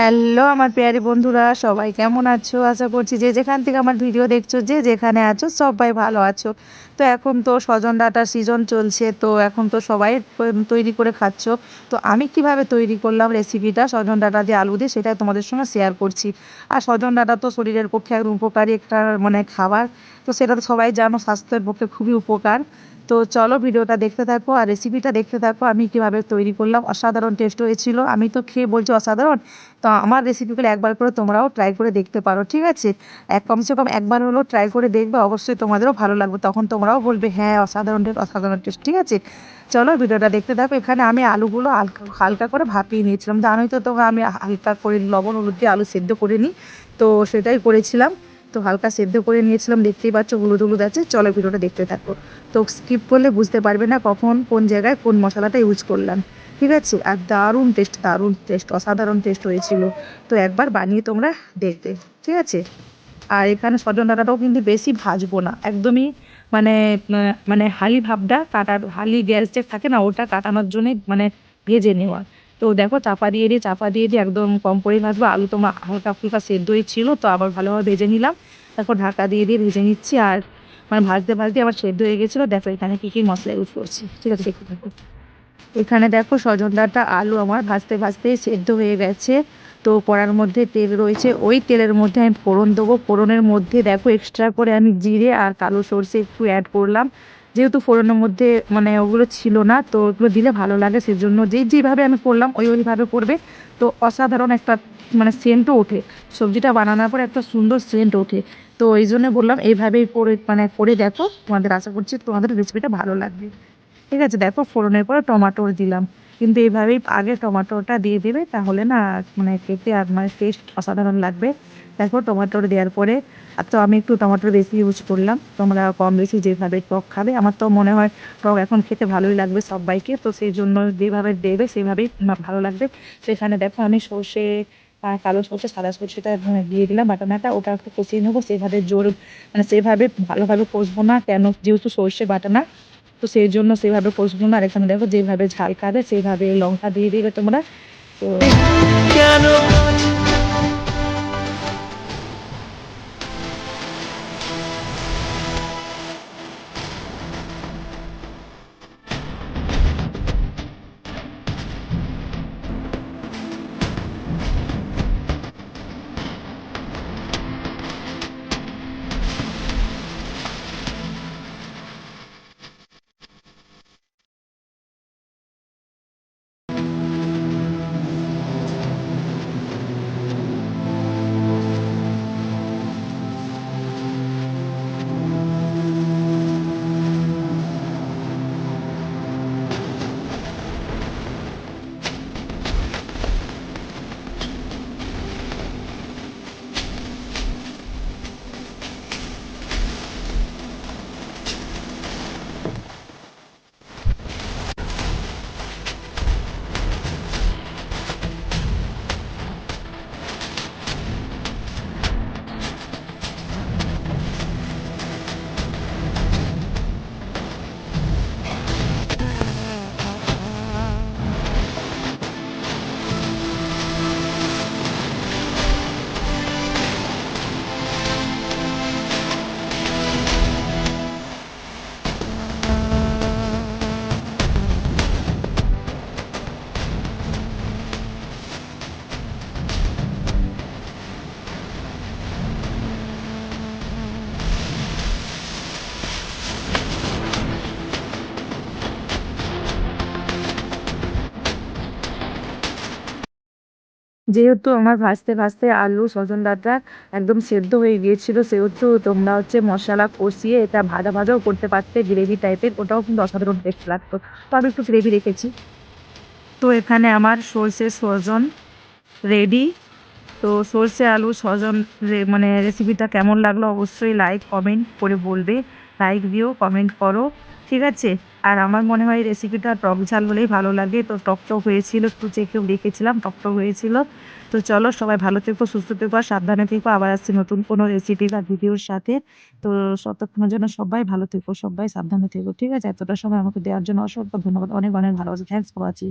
Hello আমার পেয়ারি বন্ধুরা, সবাই কেমন আছো? আশা করছি যে যেখান থেকে আমার ভিডিও দেখছ, যে যেখানে আছো, সবাই ভালো আছো। তো এখন তো সজন ডাটার সিজন চলছে, তো এখন তো সবাই তৈরি করে খাচ্ছ। তো আমি কীভাবে তৈরি করলাম রেসিপিটা সজন ডাটা দিয়ে আলু দিয়ে সেটাই তোমাদের সঙ্গে শেয়ার করছি। আর সজন ডাটা তো শরীরের পক্ষে একদম উপকারী একটা মানে খাবার। তো সেটা তো সবাই জানো, স্বাস্থ্যের পক্ষে খুবই উপকার। তো চলো ভিডিওটা দেখতে থাকো আর রেসিপিটা দেখতে থাকো। আমি কীভাবে তৈরি করলাম, অসাধারণ টেস্ট হয়েছিল। আমি তো খেয়ে বলছি অসাধারণ? তো আমার রেসিপিগুলো একবার করে তোমরাও ট্রাই করে দেখতে পারো, ঠিক আছে? এক কমসে কম একবার হলেও ট্রাই করে দেখবে, অবশ্যই তোমাদেরও ভালো লাগবে, তখন তোমরাও বলবে হ্যাঁ অসাধারণ টেস্ট অসাধারণ টেস্ট ঠিক আছে? চলো ভিডিওটা দেখতে থাকো, এখানে আমি আলুগুলো হালকা হালকা করে ভাপিয়ে নিয়েছিলাম, জানোই তো তোমরা, আমি হালকা করে লবণ, হলুদ দিয়ে আলু সেদ্ধ করে নিই, তো সেটাই করেছিলাম, তো হালকা সেদ্ধ করে নিয়েছিলাম, দেখতেই পাচ্ছ, হলুদ হলুদ আছে, চলো ভিডিওটা দেখতে থাকো। তো স্কিপ করলে বুঝতে পারবে না কখন, কোন জায়গায় কোন মশলাটা ইউজ করলাম। ঠিক আছে? আর দারুণ টেস্ট দারুণ টেস্ট অসাধারণ টেস্ট হয়েছিল। তো একবার বানিয়ে তোমরা দেখবে, ঠিক আছে? আর এখানে সজন ডাঁটাটাও কিন্তু বেশি ভাজবো না। একদমই মানে মানে হালি ভাবটা কাটার, হালি গ্যাস যে থাকে না, ওটা কাটানোর জন্যই মানে ভেজে নেওয়া। তো দেখো, চাপা দিয়ে দিয়ে, চাপা দিয়ে দিয়ে একদম কম করে ভাজবো। আলু তোমার হালকা ফুলকা সেদ্ধই ছিল, তো আবার ভালোভাবে ভেজে নিলাম। তারপর ঢাকা দিয়ে দিয়ে ভেজে নিচ্ছি। আর মানে ভাজতে ভাজতে আমার সেদ্ধ হয়ে গেছিল। দেখো এখানে কী কী মশলা ইউজ করছি। ঠিক আছে এখানে দেখো সজন ডাঁটা আলু আমার ভাজতে ভাজতেই সেদ্ধ হয়ে গেছে। তো কড়ার মধ্যে তেল রয়েছে। ওই তেলের মধ্যে আমি ফোড়ন দেবো। ফোড়নের মধ্যে দেখো এক্সট্রা করে আমি জিরে আর কালো সর্ষে একটু অ্যাড করলাম। যেহেতু ফোড়নের মধ্যে মানে ওগুলো ছিল না, তো ওগুলো দিলে ভালো লাগে সেজন্য যেই যেভাবে আমি করলাম ওই ওইভাবে করবে। তো অসাধারণ একটা মানে সেন্টও ওঠে। সবজিটা বানানোর পর একটা সুন্দর সেন্ট ওঠে। তো এই জন্য বললাম এইভাবেই করে মানে করে দেখো। তোমাদের আশা করছি তোমাদের রেসিপিটা ভালো লাগবে। ঠিক আছে, দেখো ফোড়নের পরে টমাটো দিলাম। কিন্তু এইভাবেই আগে টমাটোটা দিয়ে দেবে তাহলে না মানে খেতে আর মানে টেস্ট অসাধারণ লাগবে। দেখো টমেটো দেওয়ার পরে, আর তো আমি একটু টমাটো বেশি ইউজ করলাম। তোমরা কম বেশি যেভাবে টক খাবে, আমার তো মনে হয় টক এখন খেতে ভালোই লাগবে সবাইকে। তো সেই জন্য যেভাবে দেবে সেভাবেই ভালো লাগবে। সেখানে দেখো আমি সর্ষে কালো সর্ষে, সাদা সর্ষেটা দিয়ে দিলাম বাটানাটা। ওটা একটু কষিয়ে নেব। সেভাবে জোর মানে সেভাবে ভালোভাবে কষবো না কেন? যেহেতু সর্ষে বাটানা তো সেই জন্য সেভাবে কষবো আর এখানে দেখো যেভাবে ঝাল খাবে সেভাবে লঙ্কা দিয়ে দিবে তোমরা। তো যেহেতু আমার ভাজতে ভাজতে আলু, সজন একদম সেদ্ধ হয়ে গিয়েছিল, সেহেতু তোমরা হচ্ছে মশলা কষিয়ে এটা ভাজা ভাজাও করতে পারতে গ্রেভি টাইপের ওটাও কিন্তু অসাধারণ টেস্ট লাগতো। তো আমি একটু গ্রেভি রেখেছি। তো এখানে আমার সর্ষে, সজন রেডি তো সর্ষে, আলু, সজন মানে রেসিপিটা কেমন লাগল অবশ্যই লাইক কমেন্ট করে বলবে। লাইক দিও কমেন্ট করো, ঠিক আছে? আর আমার মনে হয় রেসিপিটা টক ঝাল হলেই ভালো লাগে। তো টক টক হয়েছিল, একটু চেখেও দেখেছিলাম, টক টক হয়েছিল। তো চলো, সবাই ভালো থেকো, সুস্থ থেকো, আর সাবধানে থেকো, আবার আসছি নতুন কোনো রেসিপি বা ভিডিওর সাথে। তো ততক্ষণের জন্য সবাই ভালো থেকো, সবাই সাবধানে থেকো, ঠিক আছে? এতটা সময় আমাকে দেওয়ার জন্য অসংখ্য ধন্যবাদ। অনেক অনেক ভালো আছে। Thanks for watching